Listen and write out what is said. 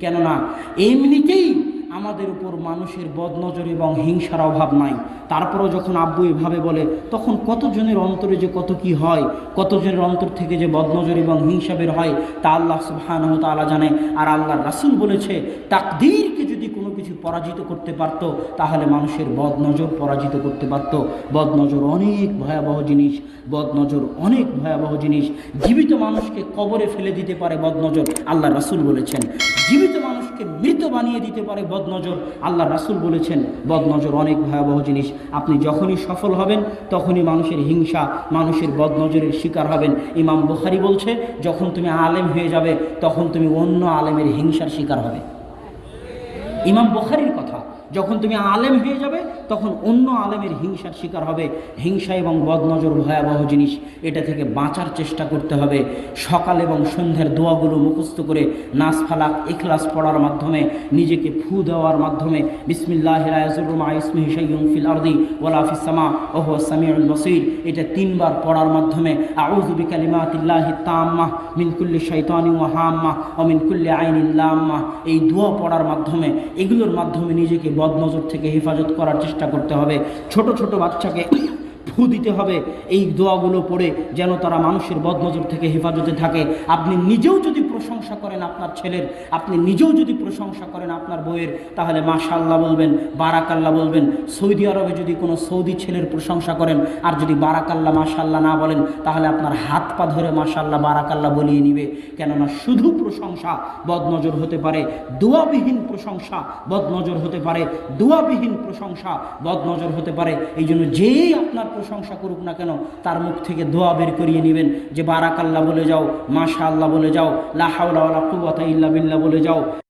কেননা এমনিতেই আমাদের উপর মানুষের বদনজর এবং হিংসার অভাব নাই। তারপরও যখন আব্বু এভাবে বলে, তখন কতজনের অন্তরে যে কত কি হয়, কতজনের অন্তর থেকে যে বদনজর এবং হিংসা বের হয়, তা আল্লাহ সুবহানাহু তাআলা জানে। আর আল্লাহ রাসুল বলেছে, তাকদীরকে পরাজিত করতে পারত, তাহলে মানুষের বদনজর পরাজিত করতে পারত। বদনজর অনেক ভয়াবহ জিনিস, বদনজর অনেক ভয়াবহ জিনিস। জীবিত মানুষকে কবরে ফেলে দিতে পারে বদনজর, আল্লাহ রাসুল বলেছেন। জীবিত মানুষকে মৃত বানিয়ে দিতে পারে বদনজর, আল্লাহ রাসুল বলেছেন, বদনজর অনেক ভয়াবহ জিনিস। আপনি যখনই সফল হবেন, তখনই মানুষের হিংসা, মানুষের বদনজরের শিকার হবেন। ইমাম বুখারি বলছে, যখন তুমি আলেম হয়ে যাবে, তখন তুমি অন্য আলেমের হিংসার শিকার হবে। ইমাম বখারির কথা। যখন তুমি আলেম হয়ে যাবে, তখন অন্য আলেমের হিংসার শিকার হবে। হিংসা এবং বদনজর ভয়াবহ জিনিস, এটা থেকে বাঁচার চেষ্টা করতে হবে। সকাল এবং সন্ধ্যার দোয়াগুলো মুখস্থ করে নাচ ফালাক, এখলাস পড়ার মাধ্যমে, নিজেকে ফু দেওয়ার মাধ্যমে বিসমিল্লাহ রায়াজুরমা ইসমিহি শাইয়ুম ফিল আরদি ওয়ালা ফিস সামা ওহ সামিউল বসির। এটা তিনবার পড়ার মাধ্যমে, আউযু বিকালিমাতিল্লাহি তাম্মাহ মিন কুল্লি শাইতানি ও মিন কুল্লি আইনিন লাম্মাহ এই দোয়া পড়ার মাধ্যমে, এগুলোর মাধ্যমে নিজেকে বদনজর থেকে হেফাজত করার চেষ্টা করতে হবে। ছোট ছোট বাচ্চাকে ফু দিতে হবে। এই দোয়াগুলো পড়ে যেন তারা মানুষের বদনজর থেকে হেফাজতে থাকে। আপনি নিজেও যদি প্রশংসা করেন আপনার ছেলের। আপনি নিজেও যদি প্রশংসা করেন আপনার বইয়ের তাহলে মাশাল্লাহ বলবেন, বারাকাল্লাহ বলবেন। সৌদি আরবে যদি কোনো সৌদি ছেলের প্রশংসা করেন, আর যদি বারাকাল্লাহ মাশাল্লাহ না বলেন, তাহলে আপনার হাত পা ধরে মাশাল্লাহ বারাকাল্লাহ বলিয়ে নিবে। কেননা শুধু প্রশংসা বদনজর হতে পারে, দোয়াবিহীন প্রশংসা বদনজর হতে পারে, দোয়াবিহীন প্রশংসা বদনজর হতে পারে। এই জন্য যেই আপনার প্রশংসা করুক না কেন, তার মুখ থেকে দোয়া বের করিয়ে নেবেন যে বারাকাল্লা বলে যাও মাশা আল্লাহ বলে যাও লাহাউলা কুয়াতা ইল্লা বিল্লা বলে যাও।